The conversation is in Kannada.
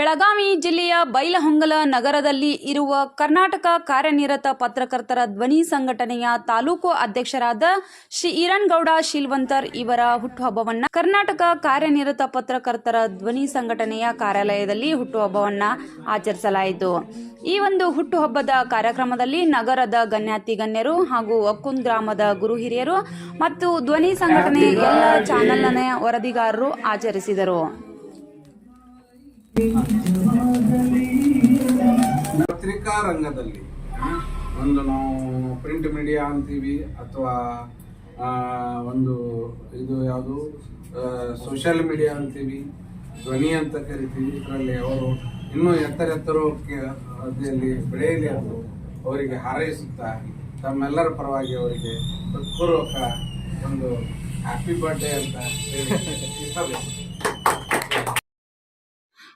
ಬೆಳಗಾವಿ ಜಿಲ್ಲೆಯ ಬೈಲಹೊಂಗಲ ನಗರದಲ್ಲಿ ಇರುವ ಕರ್ನಾಟಕ ಕಾರ್ಯನಿರತ ಪತ್ರಕರ್ತರ ಧ್ವನಿ ಸಂಘಟನೆಯ ತಾಲೂಕು ಅಧ್ಯಕ್ಷರಾದ ಶ್ರೀ ಈರನ್ಗೌಡ ಶೀಲ್ವಂತರ್ ಇವರ ಹುಟ್ಟುಹಬ್ಬವನ್ನ ಕರ್ನಾಟಕ ಕಾರ್ಯನಿರತ ಪತ್ರಕರ್ತರ ಧ್ವನಿ ಸಂಘಟನೆಯ ಕಾರ್ಯಾಲಯದಲ್ಲಿ ಹುಟ್ಟುಹಬ್ಬವನ್ನ ಆಚರಿಸಲಾಯಿತು. ಈ ಒಂದು ಹುಟ್ಟುಹಬ್ಬದ ಕಾರ್ಯಕ್ರಮದಲ್ಲಿ ನಗರದ ಗಣ್ಯಾತಿ ಗಣ್ಯರು ಹಾಗೂ ಒಕ್ಕುಂದ್ ಗ್ರಾಮದ ಗುರು ಹಿರಿಯರು ಮತ್ತು ಧ್ವನಿ ಸಂಘಟನೆಯ ಎಲ್ಲ ಚಾನೆಲ್ನ ವರದಿಗಾರರು ಆಚರಿಸಿದರು. ಪತ್ರಿಕಾ ರಂಗದಲ್ಲಿ ಒಂದು ನಾವು ಪ್ರಿಂಟ್ ಮೀಡಿಯಾ ಅಂತೀವಿ ಅಥವಾ ಒಂದು ಇದು ಯಾವುದು ಸೋಷಿಯಲ್ ಮೀಡಿಯಾ ಅಂತೀವಿ, ಧ್ವನಿ ಅಂತ ಕರಿತೀವಿ, ಇದರಲ್ಲಿ ಅವರು ಇನ್ನೂ ಎತ್ತರ ಎತ್ತರಕ್ಕೆ ಅದರಲ್ಲಿ ಬೆಳೆಯಲಿ ಅದು, ಅವರಿಗೆ ಹಾರೈಸುತ್ತಾ, ತಮ್ಮೆಲ್ಲರ ಪರವಾಗಿ ಅವರಿಗೆ ಹೃತ್ಪೂರ್ವಕ ಒಂದು ಹ್ಯಾಪಿ ಬರ್ಡೇ ಅಂತ ಹೇಳಿ ಇಷ್ಟಬೇಕು